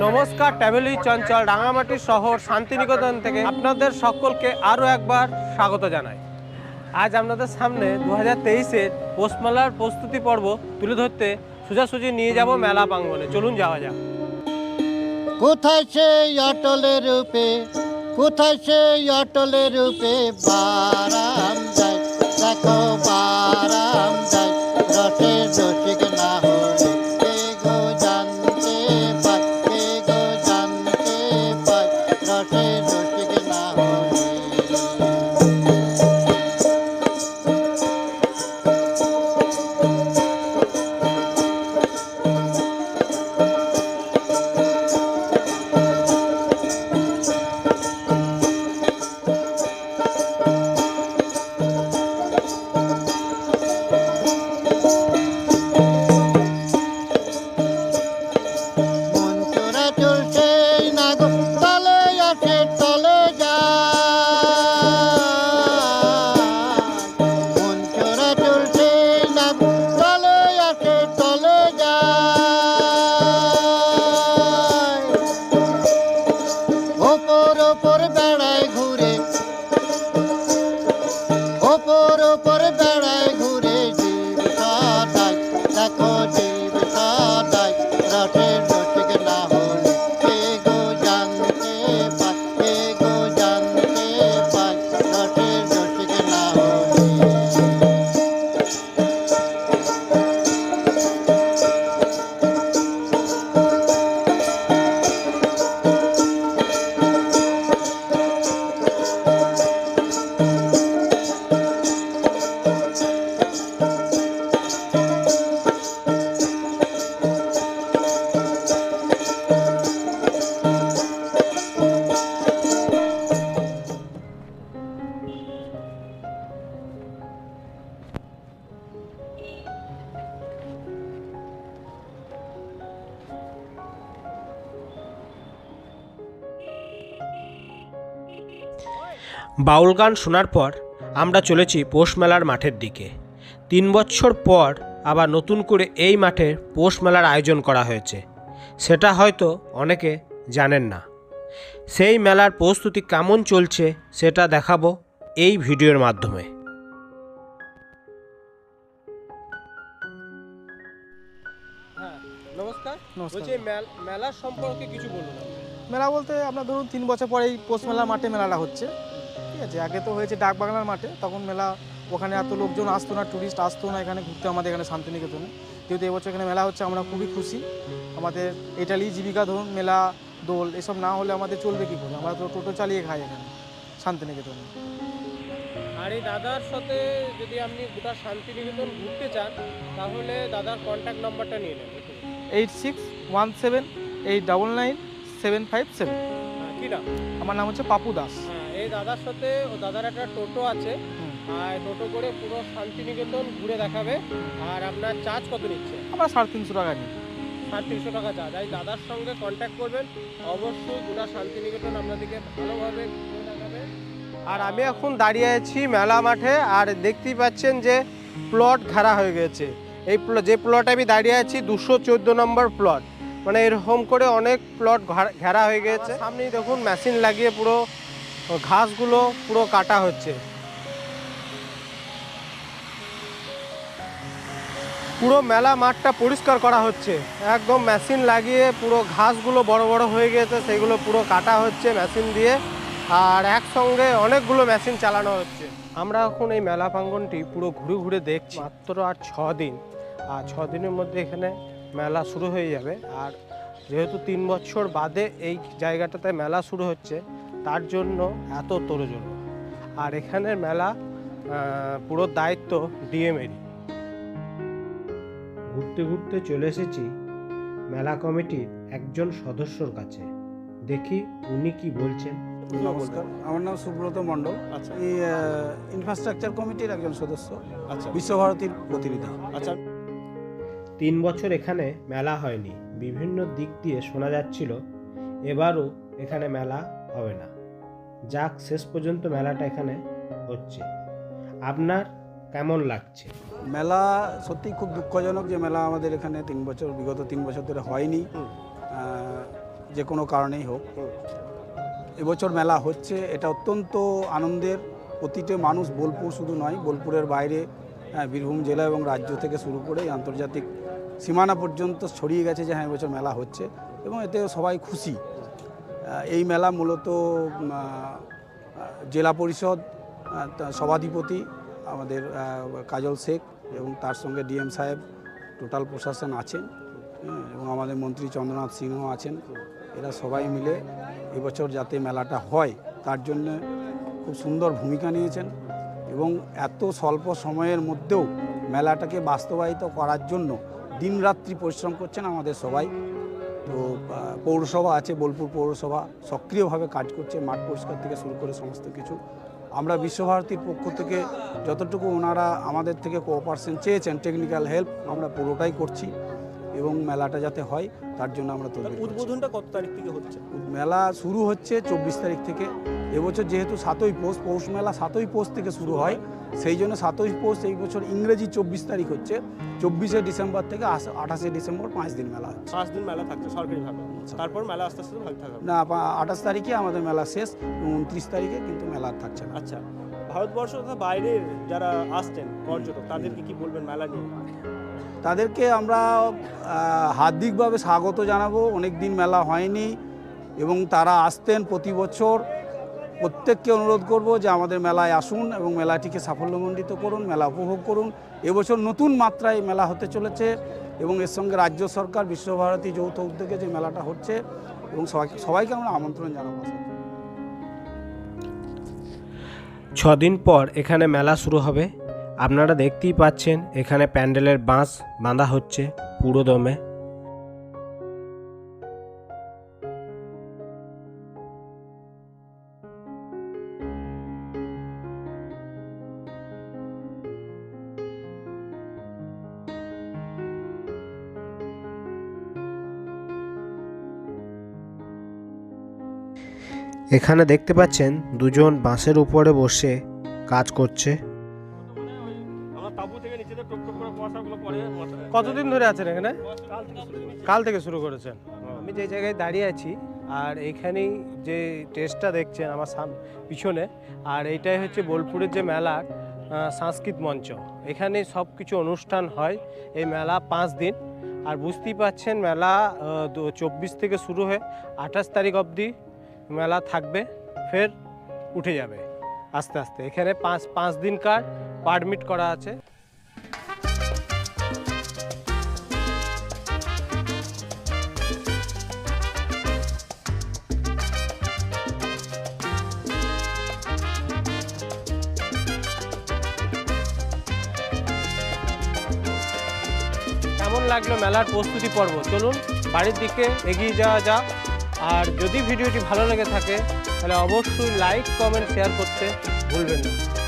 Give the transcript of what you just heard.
নমস্কার ট্যাভেলি চঞ্চল, রাঙামাটি শহর, শান্তিনিকেতন থেকে আপনাদের সকলকে আরও একবার স্বাগত জানাই। আজ আপনাদের সামনে দু হাজার তেইশের পৌষমেলার প্রস্তুতি পর্ব তুলে ধরতে সোজাসুজি নিয়ে যাব মেলা প্রাঙ্গনে চলুন যাওয়া যাক। কোথায় সেই অটলের রূপে, কোথায় সেই অটলের রূপে বারাম Martin. ওপর দাঁড়ায় ঘুরে বাউল গান শোনার পর আমরা চলেছি পৌষ মেলার মাঠের দিকে। তিন বছর পর আবার নতুন করে এই মাঠে পৌষ মেলার আয়োজন করা হয়েছে। সেটা হয়তো অনেকে জানেন না। সেই মেলার প্রস্তুতি কেমন চলছে সেটা দেখাবো এই ভিডিওর মাধ্যমে। হ্যাঁ নমস্কার। বলছি সম্পর্কে কিছু বলুন। মেলা বলতে আপনার ধরুন তিন বছর পরে এই পৌষ মেলার মাঠে মেলাটা হচ্ছে। আছে আগে তো হয়েছে ডাক বাংলার মাঠে তখন মেলা ওখানে এত লোকজন আসতো না ট্যুরিস্ট আসতো না এখানে ঘুরতে আমাদের এখানে শান্তিনিকেতনে। যেহেতু এবছর এখানে মেলা হচ্ছে আমরা খুবই খুশি। আমাদের এটালি জীবিকা ধরুন মেলা দোল এসব না হলে আমাদের চলবে কী করে? আমরা তো টোটো চালিয়ে খাই এখানে শান্তিনিকেতনে। আর এই দাদার সাথে যদি আপনি গোটা শান্তিনিকেতন ঘুরতে চান তাহলে দাদার কন্ট্যাক্ট নাম্বারটা নিয়ে নেন eight six one seven eight double nine seven five seven কি নাম? আমার নাম হচ্ছে পাপু দাস। এই দাদার সাথে ও দাদার একটা টোটো আছে। আর টোটো করে পুরো শান্তিনিকেতন ঘুরে দেখাবে। আর আপনার চার্জ কত নিচ্ছে? আমরা সাড়ে তিনশো টাকা নিই। সাড়ে তিনশো টাকা চার্জ এই দাদার সঙ্গে কন্ট্যাক্ট করবেন। অবশ্যই গোটা শান্তিনিকেতন আপনাদেরকে ভালোভাবে ঘুরে দেখাবে। আর আমি এখন দাঁড়িয়ে আছি মেলা মাঠে আর দেখতেই পাচ্ছেন যে প্লট ঘেরা হয়ে গেছে। এই প্ল- যে প্লটে আমি দাঁড়িয়ে আছি দুশো চোদ্দ নম্বর প্লট মানে এরকম করে অনেক প্লট ঘেরা হয়ে গেছে। সামনেই দেখুন মেশিন লাগিয়ে পুরো ঘাসগুলো পুরো কাটা হচ্ছে। পুরো মেলা মাঠটা পরিষ্কার করা হচ্ছে। একদম মেশিন লাগিয়ে পুরো ঘাসগুলো বড় বড় হয়ে গেছে সেগুলো পুরো কাটা হচ্ছে মেশিন দিয়ে। আর একসঙ্গে অনেকগুলো মেশিন চালানো হচ্ছে। আমরা এখন এই মেলা প্রাঙ্গনটি পুরো ঘুরে ঘুরে দেখছি। মাত্র আর ছ দিন। আর ছ দিনের মধ্যে এখানে মেলা শুরু হয়ে যাবে। আর যেহেতু তিন বছর বাদে এই জায়গাটাতে মেলা শুরু হচ্ছে তার জন্য এত তোড়জোড় আর এখানের মেলা পুরো দায়িত্ব ডিএমেরই ঘুরতে ঘুরতে চলে এসেছি মেলা কমিটির একজন সদস্যর কাছে। দেখি উনি কি বলছেন। নমস্কার আমার নাম সুব্রত মণ্ডল। আচ্ছা। এই ইনফ্রাস্ট্রাকচার কমিটির একজন সদস্য। আচ্ছা। বিশ্বভারতীর প্রতিনিধি। আচ্ছা। তিন বছর এখানে মেলা হয়নি। বিভিন্ন দিক দিয়ে শোনা যাচ্ছিল এবারও এখানে মেলা হবে না। যাক শেষ পর্যন্ত মেলাটা এখানে হচ্ছে। আপনার কেমন লাগছে? মেলা সত্যি খুব দুঃখজনক যে মেলা আমাদের এখানে তিন বছর বিগত তিন বছর ধরে হয়নি। যে কোনো কারণেই হোক। এবছর মেলা হচ্ছে এটা অত্যন্ত আনন্দের। প্রতিটি মানুষ বোলপুর শুধু নয় বোলপুরের বাইরে হ্যাঁ, বীরভূম জেলা এবং রাজ্য থেকে শুরু করে আন্তর্জাতিক সীমানা পর্যন্ত ছড়িয়ে গেছে যে হ্যাঁ এবছর মেলা হচ্ছে। এবং এতে সবাই খুশি। এই মেলা মূলত জেলা পরিষদ সভাধিপতি আমাদের কাজল শেখ এবং তার সঙ্গে ডিএম সাহেব টোটাল প্রশাসন আছেন হ্যাঁ, এবং আমাদের মন্ত্রী চন্দ্রনাথ সিংহ আছেন। এরা সবাই মিলে এবছর যাতে মেলাটা হয় তার জন্য খুব সুন্দর ভূমিকা নিয়েছেন এবং এত স্বল্প সময়ের মধ্যেও মেলাটাকে বাস্তবায়িত করার জন্য দিনরাত্রি পরিশ্রম করছেন আমাদের সবাই। তো পৌরসভা আছে, বোলপুর পৌরসভা, সক্রিয়ভাবে কাজ করছে, মাঠ পরিষ্কার থেকে শুরু করে সমস্ত কিছু। আমরা বিশ্বভারতীর পক্ষ থেকে যতটুকু ওনারা আমাদের থেকে কোঅপারেশন চেয়েছেন টেকনিক্যাল হেল্প আমরা পুরোটাই করছি। এবং মেলাটা যাতে হয় তার জন্য আমরা তৈরি উদ্বোধনটা কত তারিখ থেকে হচ্ছে? মেলা শুরু হচ্ছে চব্বিশ তারিখ থেকে। এবছর যেহেতু সাতই পৌষ পৌষ মেলা সাতই পৌষ থেকে শুরু হয় সেই জন্য সাতই পৌষ এই বছর ইংরেজি চব্বিশ তারিখ হচ্ছে। চব্বিশে ডিসেম্বর থেকে আঠাশে ডিসেম্বর পাঁচ দিন মেলা হচ্ছে। পাঁচ দিন মেলা থাকছে সরকারিভাবে। তারপর মেলা আস্তে আস্তে ভাগ থাকবে। না আঠাশ তারিখে আমাদের মেলা শেষ উনত্রিশ তারিখে কিন্তু মেলা থাকছে না। আচ্ছা ভারতবর্ষ তথা বাইরের যারা আসছেন পর্যটক তাদেরকে কি বলবেন মেলা নিয়ে? তাদেরকে আমরা হার্দিকভাবে স্বাগত জানাব। অনেক দিন মেলা হয়নি এবং তারা আসতেন প্রতি বছর। প্রত্যেককে অনুরোধ করব যে আমাদের মেলায় আসুন এবং মেলাটিকে সাফল্যমণ্ডিত করুন, মেলা উপভোগ করুন। এবছর নতুন মাত্রায় মেলা হতে চলেছে এবং এর সঙ্গে রাজ্য সরকার, বিশ্বভারতী যৌথ উদ্যোগে যে মেলাটা হচ্ছে এবং সবাইকে সবাইকে আমরা আমন্ত্রণ জানাব। ছদিন পর এখানে মেলা শুরু হবে। আপনারা দেখতেই পাচ্ছেন, এখানে প্যান্ডেলের বাঁশ বাঁধা হচ্ছে পুরো দমে। এখানে দেখতে পাচ্ছেন, দুজন বাঁশের উপরে বসে কাজ করছে। কতদিন ধরে আছেন এখানে? কাল থেকে শুরু করেছেন। আমি যে জায়গায় দাঁড়িয়ে আছি আর এইখানেই যে টেস্টটা দেখছেন আমার সাম- পিছনে আর এইটাই হচ্ছে বোলপুরের যে আহ, সাংস্কৃত মঞ্চ। এখানে সব কিছু অনুষ্ঠান হয় এই মেলা পাঁচ দিন। আর বুঝতেই পাচ্ছেন মেলা চব্বিশ থেকে শুরু হয়ে আঠাশ তারিখ অবধি মেলা থাকবে ফের উঠে যাবে আস্তে আস্তে। এখানে পাঁচ পাঁচ দিনকার পারমিট করা আছে। কেমন লাগল মেলার প্রস্তুতি পর্ব? চলুন বাড়ির দিকে এগিয়ে যাওয়া যাক। আর যদি ভিডিওটি ভালো লেগে থাকে, তাহলে অবশ্যই লাইক কমেন্ট শেয়ার করতে ভুলবেন না।